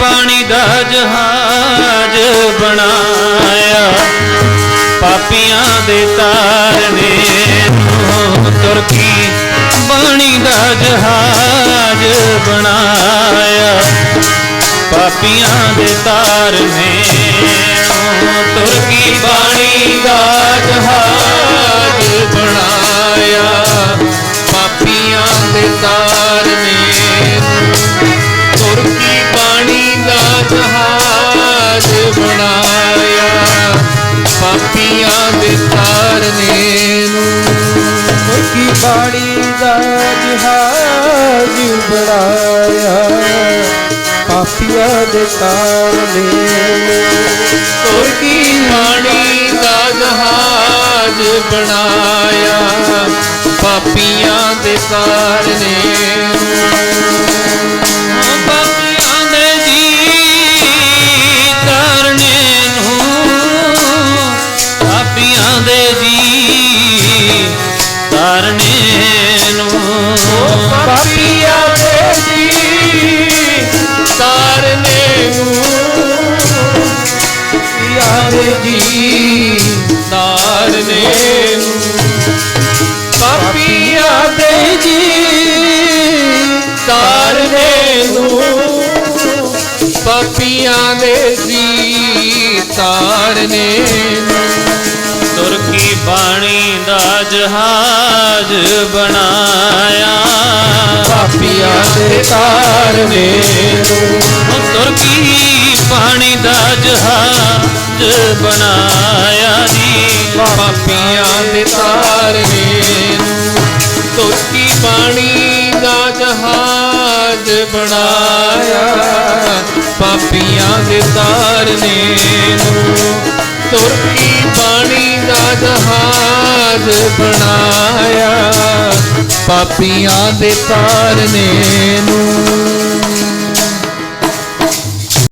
ਬਾਣੀ ਦਾ ਜਹਾਜ਼ ਬਣਾਇਆ। ਪਾਪੀਆਂ ਦੇ ਤਾਰਨੇ ਨੂੰ ਤੁਰਕੀ ਬਾਣੀ ਦਾ ਜਹਾਜ਼ ਬਣਾਇਆ। ਪਾਪੀਆਂ ਦੇ ਤਾਰਨੇ ਨੂੰ ਤੁਰਕੀ ਬਾਣੀ ਦਾ ਬਾਣੀ ਦਾ ਜਹਾਜ਼ ਬਣਾਇਆ। ਪਾਪੀਆਂ ਦੇ ਤਾਰਨੇ ਤੁਰਕੀ ਬਾਣੀ ਦਾ ਜਹਾਜ਼ ਬਣਾਇਆ। ਪਾਪੀਆਂ ਦੇ ਤਾਰਨੇ ਪਾਪੀਆਂ ਦੇ ਜੀ ਤਾਰਨੇ ਨੂੰ ਯਾਰੇ ਜੀ ਤਾਰਨੇ ਨੂੰ ਪਾਪੀਆਂ ਦੇ ਜੀ ਤਾਰਨੇ ਨੂੰ ਪਾਪੀਆਂ ਦੇ ਜੀ ਤਾਰਨੇ ਨੂੰ ਤੁਰਕੀ ਬਾਣੀ ਦਾ ਜਹਾਜ਼ ਬਣਾਇਆ? ਪਾਪੀਆਂ ਦੇ ਤਾਰਨੇ ਨੂੰ ਉਹ ਤੁਰਕੀ ਬਾਣੀ ਦਾ ਜਹਾਜ਼ ਬਣਾਇਆ ਜੀ? ਪਾਪੀਆਂ ਦੇ ਤਾਰਨੇ ਨੂੰ ਤੁਰਕੀ ਬਾਣੀ ਦਾ ਜਹਾਜ਼ ਬਣਾਇਆ? ਪਾਪੀਆਂ ਦੇ ਤਾਰਨੇ ਨੂੰ ਜਹਾਜ਼ ਬਣਾਇਆ। ਪਾਪੀਆਂ ਦੇ ਤਾਰਨੇ ਨੂੰ